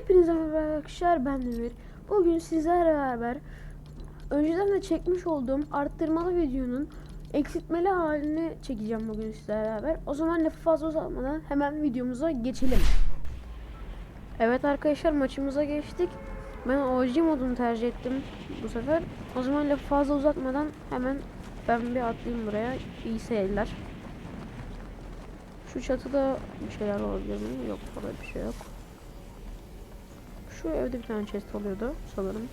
Hepinize merhaba arkadaşlar ben Demir. Bugün sizlerle beraber önceden de çekmiş olduğum arttırmalı videonun eksiltmeli halini çekeceğim bugün sizlerle beraber. O zaman lafı fazla uzatmadan hemen videomuza geçelim. Evet arkadaşlar maçımıza geçtik. Ben OG modunu tercih ettim bu sefer. O zaman lafı fazla uzatmadan hemen ben bir atlayayım buraya. İyi seyirler. Şu çatıda bir şeyler olabilir mi? Yok orada bir şey yok. Şu evde bir tane chest oluyordu sanırım.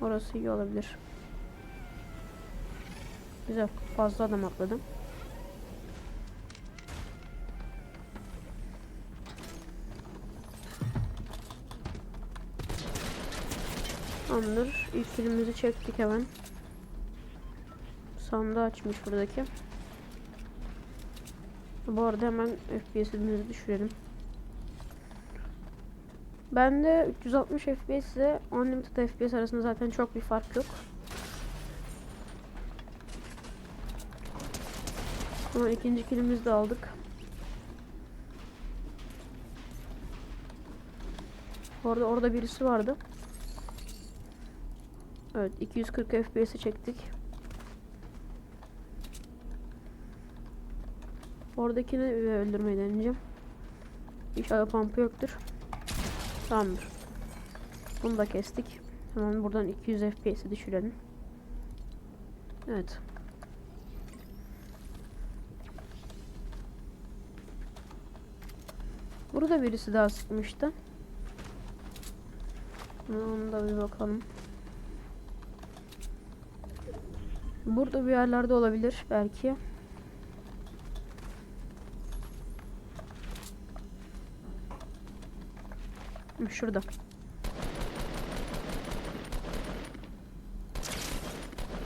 Orası iyi olabilir. Güzel. Fazla adam atladım. Tamamdır. İlk filmimizi çektik hemen. Sandığı açmış buradaki. Bu arada hemen FPS'imizi düşürelim. Bende 360 FPS ile Unlimited FPS arasında zaten çok bir fark yok. Ama ikinci kilimizi de aldık. Orada orada birisi vardı. Evet 240 FPS'i çektik. Oradakini öldürmeyi deneyeceğim. İnşallah pumpı yoktur. Tamamdır. Bunu da kestik. Hemen buradan 200 FPS'i düşürelim. Evet. Burada birisi daha sıkmıştı. Onu da bir bakalım. Burada bir yerlerde olabilir belki. Şurada.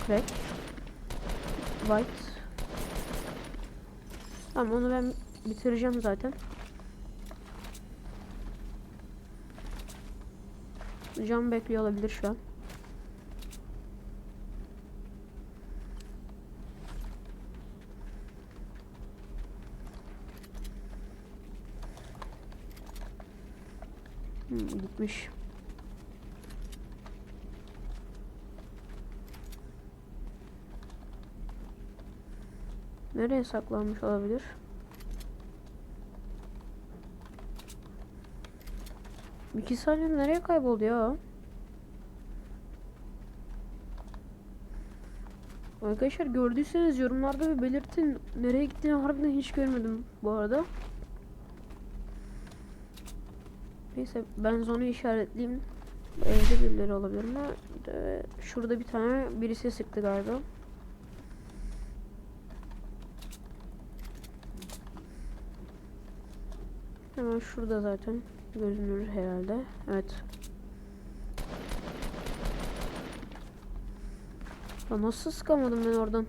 Crack. White. Tamam onu ben bitireceğim zaten. Cam bekliyor olabilir şu an. Gitmiş. Nereye saklanmış olabilir? İki saniye nereye kayboldu ya? Arkadaşlar gördüyseniz yorumlarda bir belirtin. Nereye gittiğini harbiden hiç görmedim bu arada. Neyse ben zonu işaretleyeyim. Evde birileri olabilir mi? Ee, şurada bir tane birisi sıktı galiba. Hemen şurada zaten görünür herhalde. Evet. Ya nasıl sıkamadım ben oradan?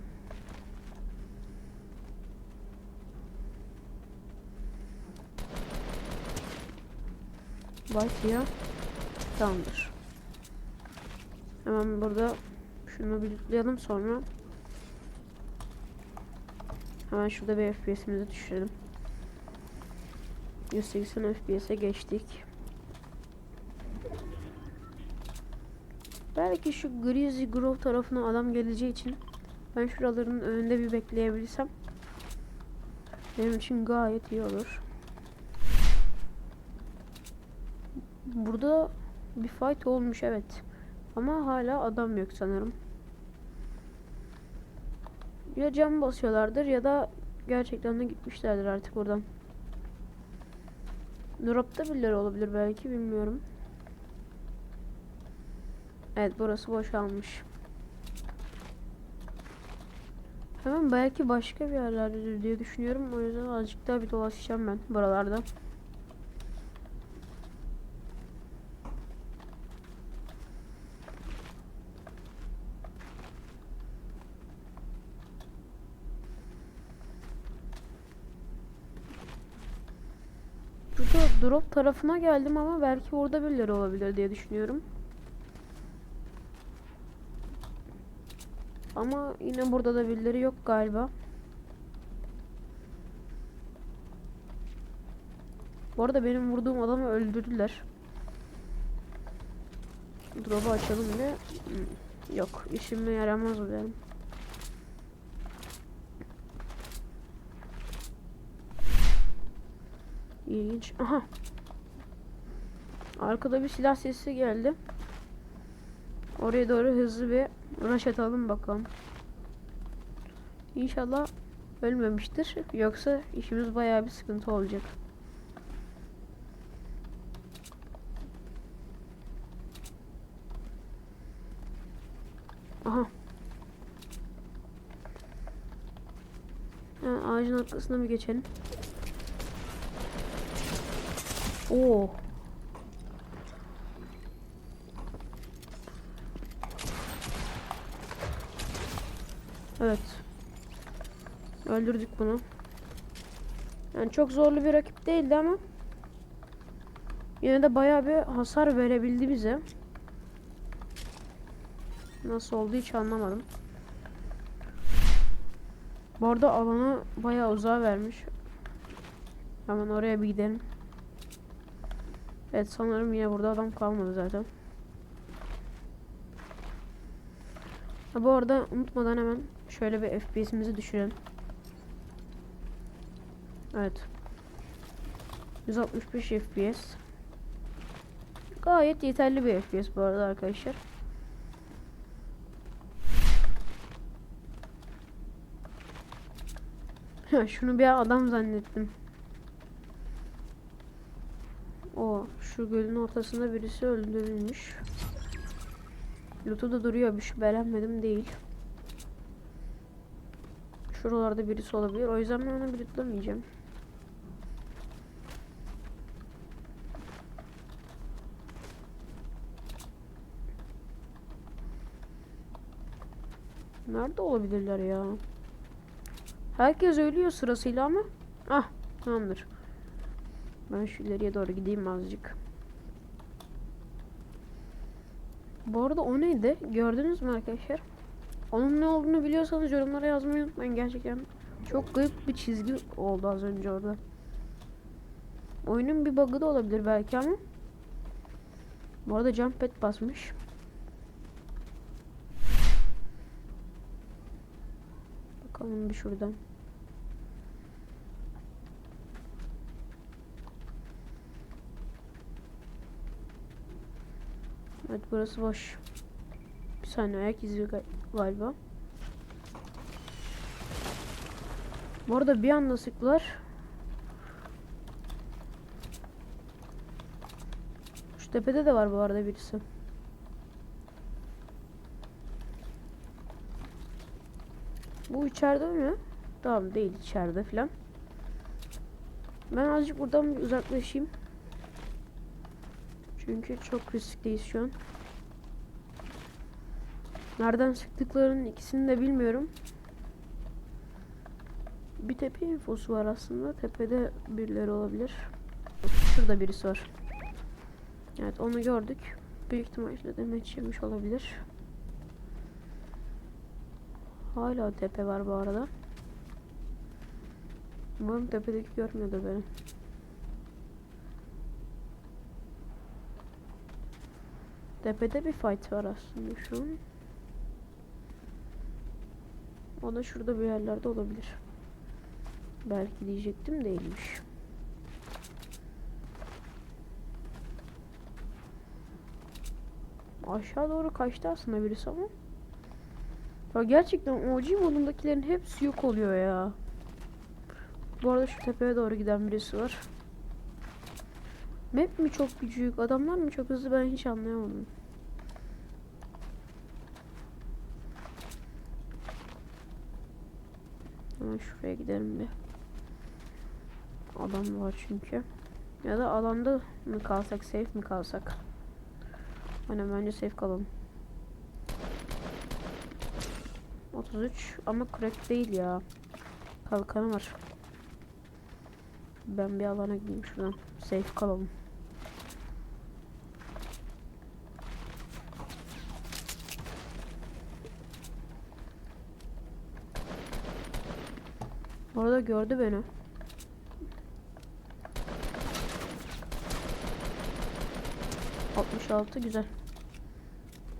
Ya. Tamamdır. Hemen burada şunu birlikleyelim sonra. Hemen şurada bir FPS'imizi düşürelim. 180 FPS'e geçtik. Belki şu Grizzly Grove tarafına adam geleceği için ben şuraların önünde bir bekleyebilirsem benim için gayet iyi olur. Burada bir fight olmuş evet. Ama hala adam yok sanırım. Ya cam basıyorlardır ya da gerçekten de gitmişlerdir artık buradan. Drop'ta birileri olabilir belki bilmiyorum. Evet burası boşalmış. Hemen belki başka bir yerlerdedir diye düşünüyorum. O yüzden azıcık daha bir dolaşacağım ben buralarda. Burada drop tarafına geldim ama belki orada birileri olabilir diye düşünüyorum. Ama yine burada da birileri yok galiba. Bu arada benim vurduğum adamı öldürdüler. Drop'u açalım. Hmm, Yok işime yaramaz bu benim. İlginç. Aha. Arkada bir silah sesi geldi. Oraya doğru hızlı bir rush atalım bakalım. İnşallah ölmemiştir. Yoksa işimiz bayağı bir sıkıntı olacak. Aha. Ha, ağacın arkasına bir geçelim. Oo. Evet. Öldürdük bunu. Yani çok zorlu bir rakip değildi ama yine de bayağı bir hasar verebildi bize. Nasıl oldu hiç anlamadım. Bu arada alanı bayağı uzağa vermiş. Hemen oraya bir gidelim. Evet sanırım yine burada adam kalmadı zaten. Ha, bu arada unutmadan hemen şöyle bir FPS'imizi düşürelim. Evet. 165 FPS. Gayet yeterli bir FPS bu arada arkadaşlar. Şunu bir adam zannettim. O şu gölün ortasında birisi öldürülmüş. Loot'u da duruyor bir şüphelenmedim değil. Şuralarda birisi olabilir. O yüzden ben onu bir lootlamayacağım. Nerede olabilirler ya? Herkes ölüyor sırasıyla ama. Ah tamamdır. Ben şu ileriye doğru gideyim azıcık. Bu arada o neydi? Gördünüz mü arkadaşlar? Onun ne olduğunu biliyorsanız yorumlara yazmayı unutmayın. Gerçekten çok garip bir çizgi oldu az önce orada. Oyunun bir bug'ı da olabilir belki ama. Bu arada jump pad basmış. Bakalım bir şuradan. Evet burası boş. Bir saniye ayak izi ga- galiba. Bu arada bir anda sıktılar. Şu tepede de var bu arada birisi. Bu içeride mi? Tamam değil içeride filan. Ben azıcık buradan uzaklaşayım. Çünkü çok riskliyiz şu an. Nereden sıktıklarının ikisini de bilmiyorum. Bir tepe infosu var aslında. Tepede birileri olabilir. Şurada birisi var. Evet onu gördük. Büyük ihtimalle demet yemiş olabilir. Hala tepe var bu arada. Umarım tepedeki görmüyordur beni. Tepede bir fight var aslında şu an. O da şurada bir yerlerde olabilir. Belki diyecektim değilmiş. Aşağı doğru kaçtı aslında birisi ama. Ya gerçekten OG modundakilerin hepsi yok oluyor ya. Bu arada şu tepeye doğru giden birisi var. Map mi çok küçük, adamlar mı çok hızlı ben hiç anlayamadım. Hemen şuraya gidelim bir. Adam var çünkü. Ya da alanda mı kalsak, safe mi kalsak? Hani bence safe kalalım. 33 ama crack değil ya. Kalkanı var. Ben bir alana gideyim şuradan. Safe kalalım. Orada gördü beni. altı güzel.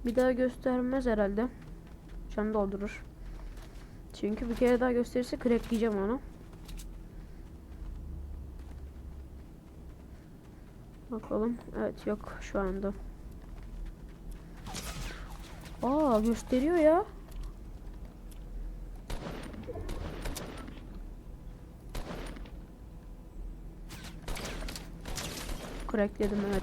Bir daha göstermez herhalde. Can doldurur. Çünkü bir kere daha gösterirse crackleyeceğim onu. Bakalım. Evet yok şu anda. Aa gösteriyor ya. Crackledim evet.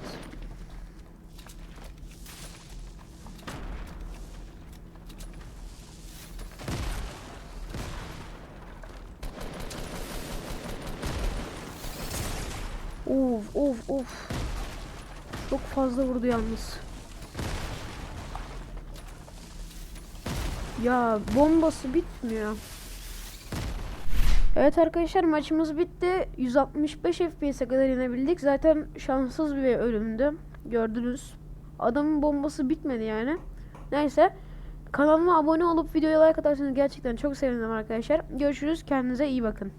Of of of. Çok fazla vurdu yalnız. Ya bombası bitmiyor. Evet arkadaşlar maçımız bitti. 165 FPS'e kadar inebildik. Zaten şanssız bir ölümdü. Gördünüz. Adamın bombası bitmedi yani. Neyse. Kanalıma abone olup videoya like atarsanız gerçekten çok sevinirim arkadaşlar. Görüşürüz. Kendinize iyi bakın.